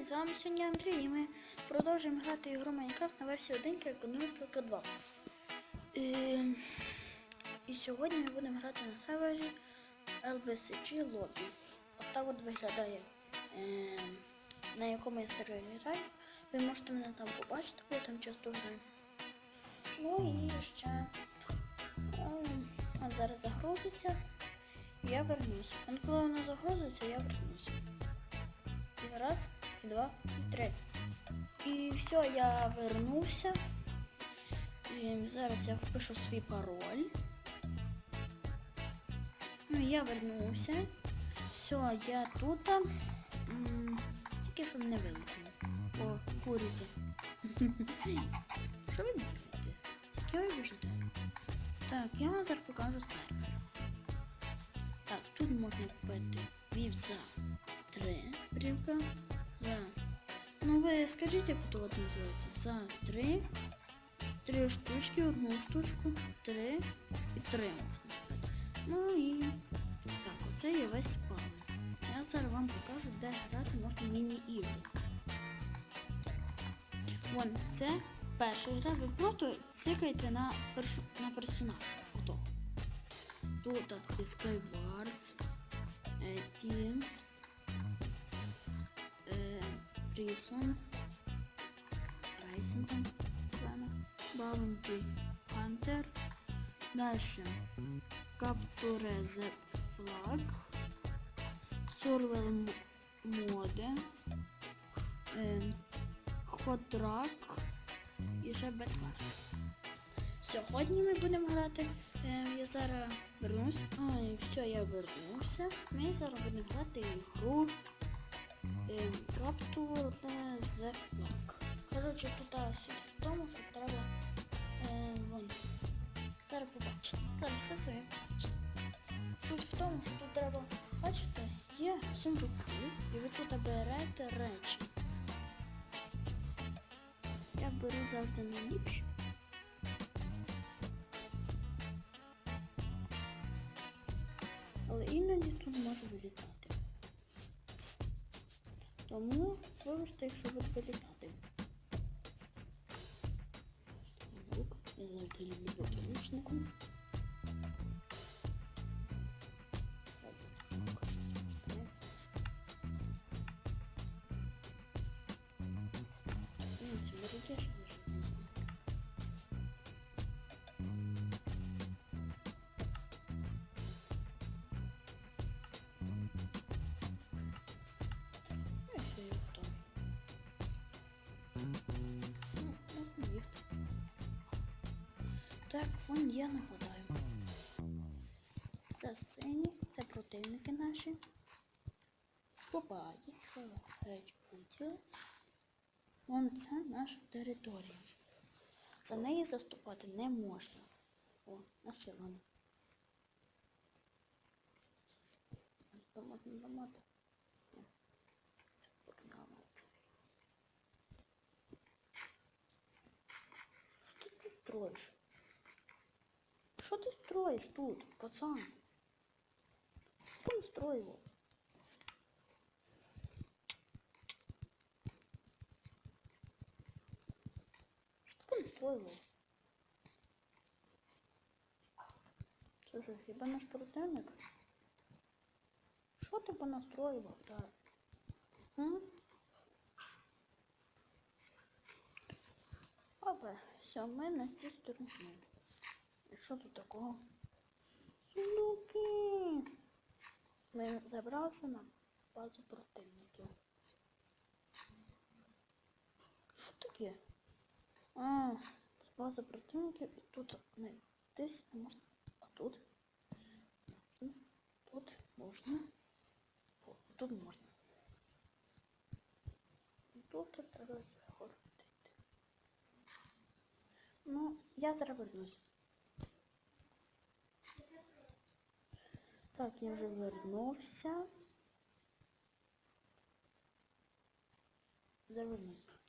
Привіт, з вами сьогодні Андрій і ми продовжуємо грати ігру Майнкрафт на версії 1.0.2. І... і сьогодні ми будемо грати на сервері LVCG Lobby. От так от виглядає, е... на якому я сервері граю. Ви можете мене там побачити, бо я там часто граю. Ну і ще. е, От зараз загрузиться. Я вернусь. Коли вона загрузиться, я вернусь. І Раз, два, три. І все, я вернувся. І зараз я впишу свій пароль. Ну, я вернувся. Все, я тут. Тільки щоб не вилетіло. По куріці. Що ви бігаєте? Тільки ви біжите? Так, я вам зараз покажу сервер. Так, тут можна купити віп за 3 брівка. Ну ви скажіть, як тут от називається? За 3. 3 штучки, одну штучку, 3 і 3 можна. Ну і так, оце є весь спам. Я зараз вам покажу, де грати можна міні-ігри. Вон, це перша гра, ви просто цикайте на, першу, на персонажа. Ото. Тут так, є Skywars, Teams, Prison, Rising там, Bounty Hunter, дальше Capture the Flag, Survival Mode, Hot Track і ще Bedwars. Сьогодні ми будемо грати. Е, я зараз вернусь. Ой, все, я вернувся. Ми зараз будемо грати ігру е, Capture the Коротше, тут суть в тому, що треба. Е, вон. Зараз побачите. Зараз все собі побачите. Суть в тому, що тут треба, бачите, є сундуки, і ви тут берете речі. Я беру завжди найліпші. Але іноді тут може вилітати. Тому вибачте, якщо буде вилітати. Лук. Я завжди люблю бути лучником. Правда, лука Так, вон я нагадаю. Це сині, це противники наші. Бабаї, що геть полетіли. Вон це наша територія. За неї заступати не можна. О, наш червоний. То можна ламати. Ні. Що тут строїш? Що ти строїш тут, пацан? Що ти строїв? Що ти строїв? Ж хіба наш противник? Що ти понастроював, так? Опа, все, ми на цій стороні. Що тут такого? Сундуки! Ми забралися на базу противників. Що таке? А, база противників і тут десь можна. А тут? Тут можна. О, тут можна. Тут треба заходити. Ну, я зараз. Так, я вже вернувся. Завернусь.